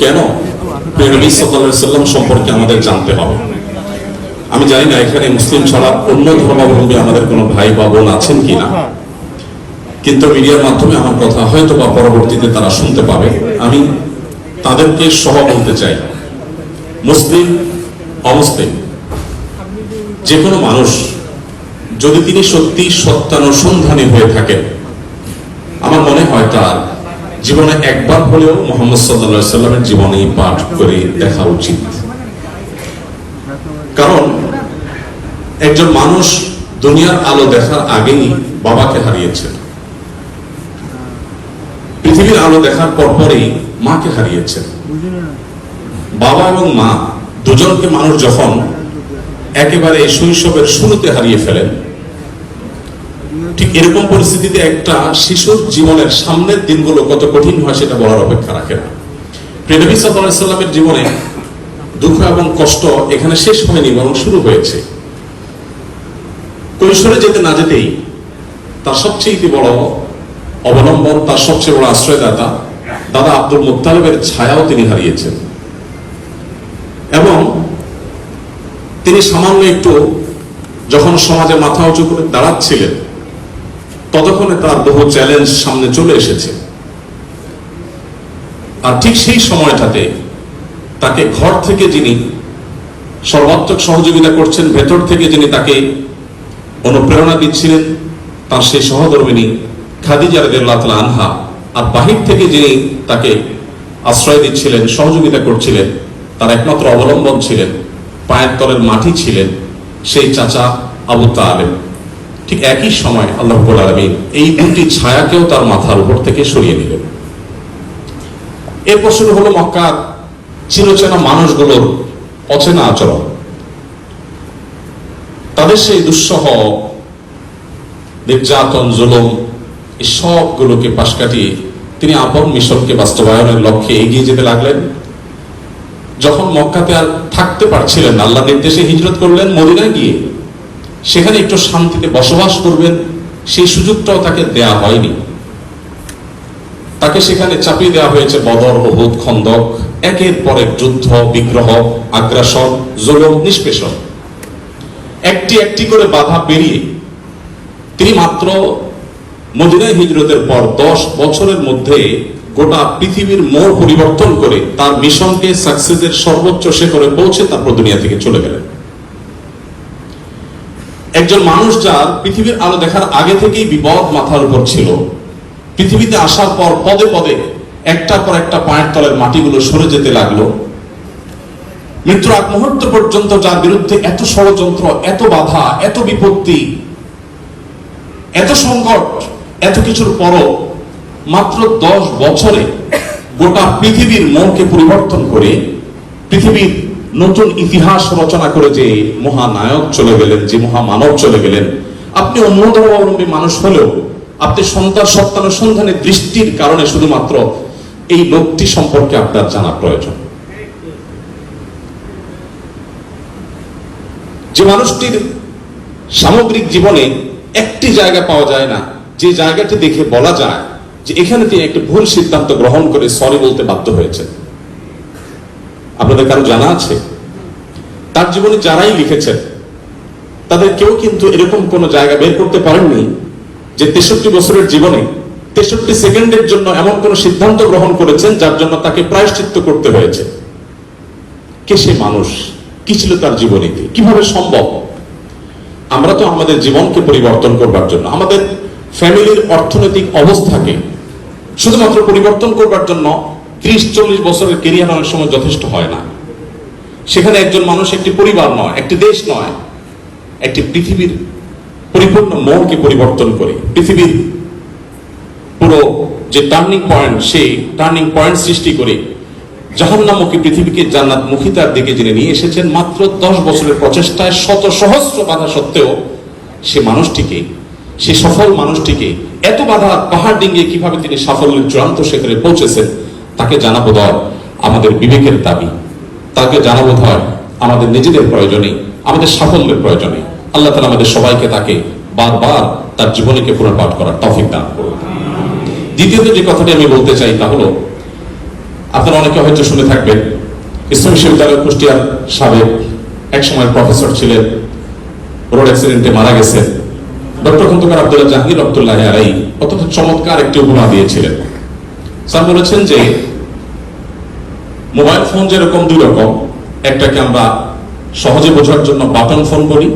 কেন? নবী সাল্লাম সম্পর্কে আমাদের জানতে হবে। আমি জানি না, এখানে মুসলিম ছাড়া অন্য ধর্মাবলম্বী আমাদের কোনো ভাই বা বোন আছেন কিনা। কিন্তু মিডিয়ার মাধ্যমে আমার কথা হয়তো বা পরবর্তীতে তারা শুনতে পাবে। আমি তাদেরকে সহ বলতে চাই। মুসলিম অমুসলিম যে কোনো মানুষ যদি তিনি সত্যি সত্যানুসন্ধানী হয়ে থাকেন, আমার মনে হয় তার জীবনে একবার হলেও মোহাম্মদ সাল্লা সাল্লামের জীবনী পাঠ করে দেখা উচিত। কারণ একজন মানুষ দুনিয়ার আলো দেখার আগেই বাবাকে হারিয়েছেন। পৃথিবীর আলো দেখার পরপরই মাকে হারিয়েছেন। বাবা এবং মা দুজনকে মানুষ যখন একেবারে শৈশবের শুরুতে হারিয়ে ফেলেন ঠিক এরকম পরিস্থিতিতে একটা শিশুর জীবনের সামনের দিনগুলো কত কঠিন হয় সেটা বলার অপেক্ষা রাখে না। প্রেনবী সাল্লামের জীবনে দুঃখ এবং কষ্ট এখানে শেষ হয়নি, বরং শুরু হয়েছে। কৈশোরে যেতে না যেতেই তার সবচেয়ে বড় অবলম্বন, তার সবচেয়ে বড় আশ্রয়দাতা দাদা আব্দুল মুত্তালিবের ছায়াও তিনি হারিয়েছেন। এবং তিনি সামান্য একটু যখন সমাজে মাথা উঁচু করে দাঁড়াচ্ছিলেন ততক্ষণে তার বহু চ্যালেঞ্জ সামনে চলে এসেছে। আর ঠিক সেই সময়টাতে তাকে ঘর থেকে যিনি সর্বাত্মক সহযোগিতা করছেন, ভেতর থেকে যিনি তাকে অনুপ্রেরণা দিচ্ছিলেন, তার সেই সহধর্মিনী খাদিজা রাদিয়াল্লাহু তাআলা আনহা আর বাহির থেকে যিনি তাকে আশ্রয় দিচ্ছিলেন, সহযোগিতা করছিলেন, তার একমাত্র অবলম্বন ছিলেন, পায়ের তলের মাটি ছিলেন সেই চাচা আবু তালেব। ঠিক একই সময় আল্লাহ আলমিন এই দুটি ছায়াকেও তার মাথার উপর থেকে সরিয়ে নিলেন। এরপর শুরু হলো মক্কার চিরচেনা মানুষগুলোর অচেনা আচরণ। তাদের সেই দুঃসহ নির্যাতন, জুলুম, এই সবগুলোকে পাশ কাটিয়ে তিনি আপন মিশনকে বাস্তবায়নের লক্ষ্যে এগিয়ে যেতে লাগলেন। যখন মক্কাতে আর থাকতে পারছিলেন আল্লাহ নির্দেশে হিজরত করলেন, মদিনায় গিয়ে সেখানে একটু শান্তিতে বসবাস করবেন, সেই সুযোগটাও তাকে দেয়া হয়নি। তাকে সেখানে চাপিয়ে দেওয়া হয়েছে বদর অহুদ খন্দক, একের পর এক যুদ্ধ, বিগ্রহ, আগ্রাসন, জুলুম, নিষ্পেষণ। একটি একটি করে বাধা পেরিয়ে তিনি মাত্র মদিনায় হিজরতের পর দশ বছরের মধ্যে গোটা পৃথিবীর মোড় পরিবর্তন করে তার মিশনকে সাকসেসের সর্বোচ্চ শিখরে পৌঁছে তারপর দুনিয়া থেকে চলে গেলেন। একজন মানুষ যার পৃথিবীর আলো দেখার আগে থেকেই বিপদ মাথার উপর ছিল। পৃথিবীতে আসার পর পদে পদে একটা পর একটা পায়ের তলের মাটিগুলো সরে যেতে লাগল। মৃত্যুর আগ মুহূর্ত পর্যন্ত যার বিরুদ্ধে এত ষড়যন্ত্র, এত বাধা, এত বিপত্তি, এত সংকট, এত কিছুর পরও মাত্র দশ বছরে গোটা পৃথিবীর মনকে পরিবর্তন করে পৃথিবীর নতুন ইতিহাস রচনা করে যে মহানায়ক চলে গেলেন, যে মহামানব চলে গেলেন, আপনি অন্য ধর্মাবলম্বী মানুষ হলেও, আপনি সন্তান সত্যানুসন্ধানের দৃষ্টির কারণে শুধুমাত্র এই লোকটি সম্পর্কে আপনার জানা প্রয়োজন। যে মানুষটির সামগ্রিক জীবনে একটি জায়গা পাওয়া যায় না, যে জায়গাটি দেখে বলা যায় যে এখানে তিনি একটি ভুল সিদ্ধান্ত গ্রহণ করে সরি বলতে বাধ্য হয়েছে আপনাদের কারও জানা আছে? তার জীবনে যারাই লিখেছেন, তাদের কেউ কিন্তু এরকম কোন জায়গা বের করতে পারেননি যে তেষট্টি বছরের জীবনে, তেষট্টি সেকেন্ডের জন্য এমন কোন সিদ্ধান্ত গ্রহণ করেছেন যার জন্য তাকে প্রায়শ্চিত্ত করতে হয়েছে। কে সে মানুষ? কি ছিল তার জীবনীতে কীভাবে সম্ভব? আমরা তো আমাদের জীবনকে পরিবর্তন করবার জন্য, আমাদের ফ্যামিলির অর্থনৈতিক অবস্থাকে শুধুমাত্র পরিবর্তন করবার জন্য ত্রিশ চল্লিশ বছরের কেরিয়ার অনেক সময় যথেষ্ট হয় না। সেখানে একজন মানুষ একটি পরিবার নয়, একটি দেশ নয়, একটি পৃথিবীর পরিপূর্ণ মনকে পরিবর্তন করে। পৃথিবীর পুরো যে টার্নিং পয়েন্ট সেই টার্নিং পয়েন্ট সৃষ্টি করে জাহান্নামুখী পৃথিবীকে জান্নাত মুখিতার দিকে যিনি নিয়ে এসেছেন, মাত্র দশ বছরের প্রচেষ্টায় শত সহস্র বাধা সত্ত্বেও সে মানুষটিকে, সে সফল মানুষটিকে এত বাধা পাহাড় ডিঙ্গিয়ে কীভাবে তিনি সাফল্যের চূড়ান্ত সেখানে পৌঁছেছেন তাকে জানা বোধ হয় আমাদের বিবেকের দাবি। তাকে জানাব ধর আমাদের নিজেদের প্রয়োজনে, আমাদের সাফল্যের প্রয়োজনে। আল্লাহ তালা আমাদের সবাইকে তাকে বারবার তার জীবনীকে পুনর্পাঠ করার তফিক দান করুন। দ্বিতীয়ত যে কথাটি আমি বলতে চাই তা হলো, আপনারা অনেকে হয়তো শুনে থাকবেন, ইসলাম বিশ্ববিদ্যালয় কুষ্টিয়ার সাবেক এক সময় প্রফেসর ছিলেন, রোড অ্যাক্সিডেন্টে মারা গেছেন। ডক্টর খন্দকার আব্দুল্লাহ জাহাঙ্গীর রহমতুল্লাহ আলাই অত্যন্ত চমৎকার একটি উপমা দিয়েছিলেন। স্যার বলেছেন যে মোবাইল ফোন যেরকম দুই রকম, একটাকে আমরা সহজে বোঝার জন্য বাটন ফোন বলি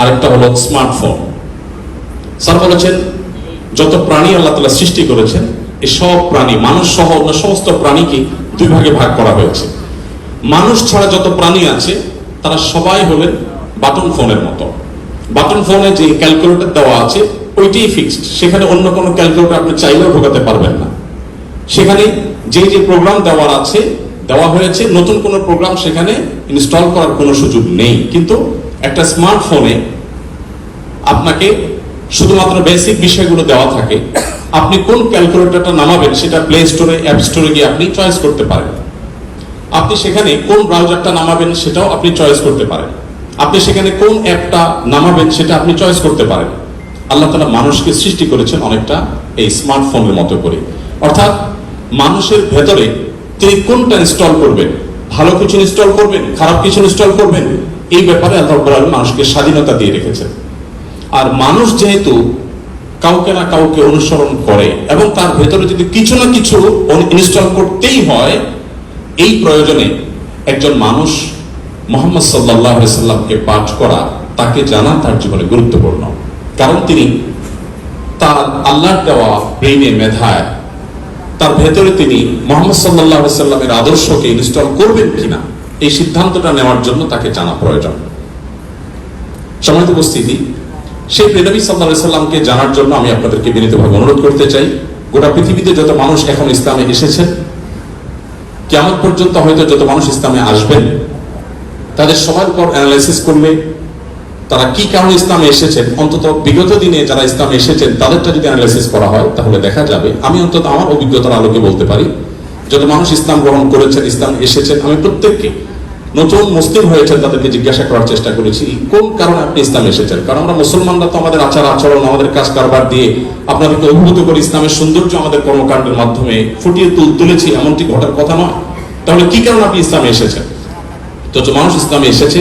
আরেকটা হলো স্মার্টফোন। স্যার বলেছেন, যত প্রাণী আল্লাহ তালা সৃষ্টি করেছেন এই সব প্রাণী, মানুষ সহ অন্য সমস্ত প্রাণীকে দুই ভাগে ভাগ করা হয়েছে। মানুষ ছাড়া যত প্রাণী আছে, তারা সবাই হলেন বাটন ফোনের মতো। বাটন ফোনে যে ক্যালকুলেটর দেওয়া আছে, ওইটাই ফিক্সড সেখানে অন্য কোনো ক্যালকুলেটর আপনি চাইলেও ঢোকাতে পারবেন না। সেখানে যে যে প্রোগ্রাম দেওয়ার আছে, দেওয়া হয়েছে, নতুন কোনো প্রোগ্রাম সেখানে ইনস্টল করার কোনো সুযোগ নেই। কিন্তু একটা স্মার্টফোনে আপনাকে শুধুমাত্র বেসিক বিষয়গুলো দেওয়া থাকে। আপনি কোন ক্যালকুলেটরটা নামাবেন সেটা প্লে স্টোরে অ্যাপ স্টোরে গিয়ে আপনি চয়েস করতে পারেন। আপনি সেখানে কোন ব্রাউজারটা নামাবেন সেটাও আপনি চয়েস করতে পারেন। আপনি সেখানে কোন অ্যাপটা নামাবেন সেটা আপনি চয়েস করতে পারেন। আল্লাহ তালা মানুষকে সৃষ্টি করেছেন অনেকটা এই স্মার্টফোনের মতো করে। অর্থাৎ মানুষের ভেতরে তিনি কোনটা ইনস্টল করবেন? ভালো কিছু ইনস্টল করবেন? খারাপ কিছু ইনস্টল করবেন? এই ব্যাপারে আল্লাহ মানুষকে স্বাধীনতা দিয়ে রেখেছেন। আর মানুষ যেহেতু কাউকে না কাউকে অনুসরণ করে এবং তার ভেতরে যদি কিছু না কিছু ইনস্টল করতেই হয়, এই প্রয়োজনে একজন মানুষ মোহাম্মদ সাল্লাহ পাঠ করা তাকে জানা তার জীবনে গুরুত্বপূর্ণ। কারণ তিনি তার আল্লাহর দেওয়া ব্রেইনে মেধায় তার ভেতরে তিনি মোহাম্মদ সাল্লাহ সাল্লামের আদর্শকে ইনস্টল করবেন কিনা, এই সিদ্ধান্তটা নেওয়ার জন্য তাকে জানা প্রয়োজন। সমাজ উপস্থিতি সেই প্রেনবী সাল্লাহ সাল্লামকে জানার জন্য আমি আপনাদেরকে বিনীতভাবে অনুরোধ করতে চাই, গোটা পৃথিবীতে যত মানুষ এখন ইসলামে এসেছেন কেমন পর্যন্ত হয়তো যত মানুষ ইসলামে আসবেন, তাদের সবার পর অ্যানালাইসিস করলে তারা কি কারণে ইসলামে এসেছেন? অন্তত বিগত দিনে যারা ইসলামে এসেছেন, তাদেরটা যদি অ্যানালাইসিস করা হয়, তাহলে দেখা যাবে। আমি অন্তত আমার অভিজ্ঞতার আলোকে বলতে পারি, যত মানুষ ইসলাম গ্রহণ করেছেন, ইসলাম এসেছেন, আমি প্রত্যেককে নতুন মুসলিম হয়েছেন তাদেরকে জিজ্ঞাসা করার চেষ্টা করেছি কোন কারণে আপনি ইসলাম এসেছেন? কারণ আমরা মুসলমানরা তো আমাদের আচার আচরণ, আমাদের কাজ কারবার দিয়ে আপনাদেরকে অভিভূত করে, ইসলামের সৌন্দর্য আমাদের কর্মকাণ্ডের মাধ্যমে ফুটিয়ে তুল, তুলেছি, এমনটি ঘটার কথা নয়। তাহলে কি কারণে আপনি ইসলামে এসেছেন? যত মানুষ ইসলামে এসেছে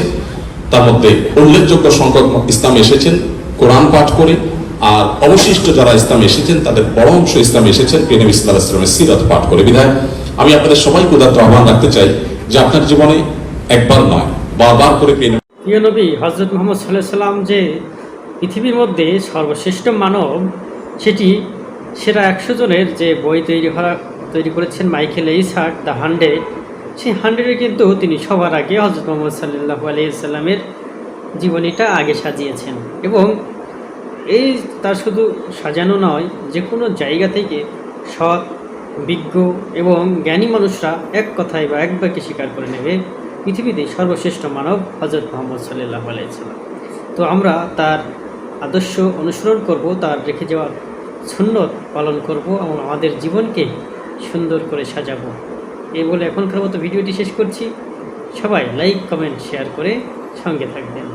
তার মধ্যে উল্লেখযোগ্য সংখ্যক ইসলামে এসেছেন, কোরআন পাঠ করে, আর অবশিষ্ট যারা ইসলামে এসেছেন, তাদের বড় অংশ ইসলামে এসেছেন প্রেম ইসলাম ইসলামের সিরাত পাঠ করে। বিধায় আমি আপনাদের সবাইকে উদাত্ত আহ্বান রাখতে চাই যে আপনার জীবনে একবার নয়, বারবার করে প্রেম প্রিয় নবী হজরত মোহাম্মদ সাল্লাহ সাল্লাম যে পৃথিবীর মধ্যে সর্বশ্রেষ্ঠ মানব, সেটি সেরা একশো জনের যে বই তৈরি করা তৈরি করেছেন মাইকেল এইসাক দ্য হান্ড্রেড। সেই হান্ড্রেডে কিন্তু তিনি সবার আগে হজরত মোহাম্মদ সাল্লাহ আলিয়াল্লামের জীবনীটা আগে সাজিয়েছেন। এবং এই তার শুধু সাজানো নয় যে কোনো জায়গা থেকে সৎ, বিজ্ঞ এবং জ্ঞানী মানুষরা এক কথায় বা এক স্বীকার করে নেবে, পৃথিবীতে সর্বশ্রেষ্ঠ মানব হজরত মোহাম্মদ সাল্লাহ আলাইসাল্লাম তো আমরা তার আদর্শ অনুসরণ করব, তার রেখে যাওয়া সুন্নত পালন করব এবং আমাদের জীবনকে সুন্দর করে সাজাবো। এই বলে এখনকার মতো ভিডিওটি শেষ করছি। সবাই লাইক কমেন্ট শেয়ার করে সঙ্গে থাকবেন।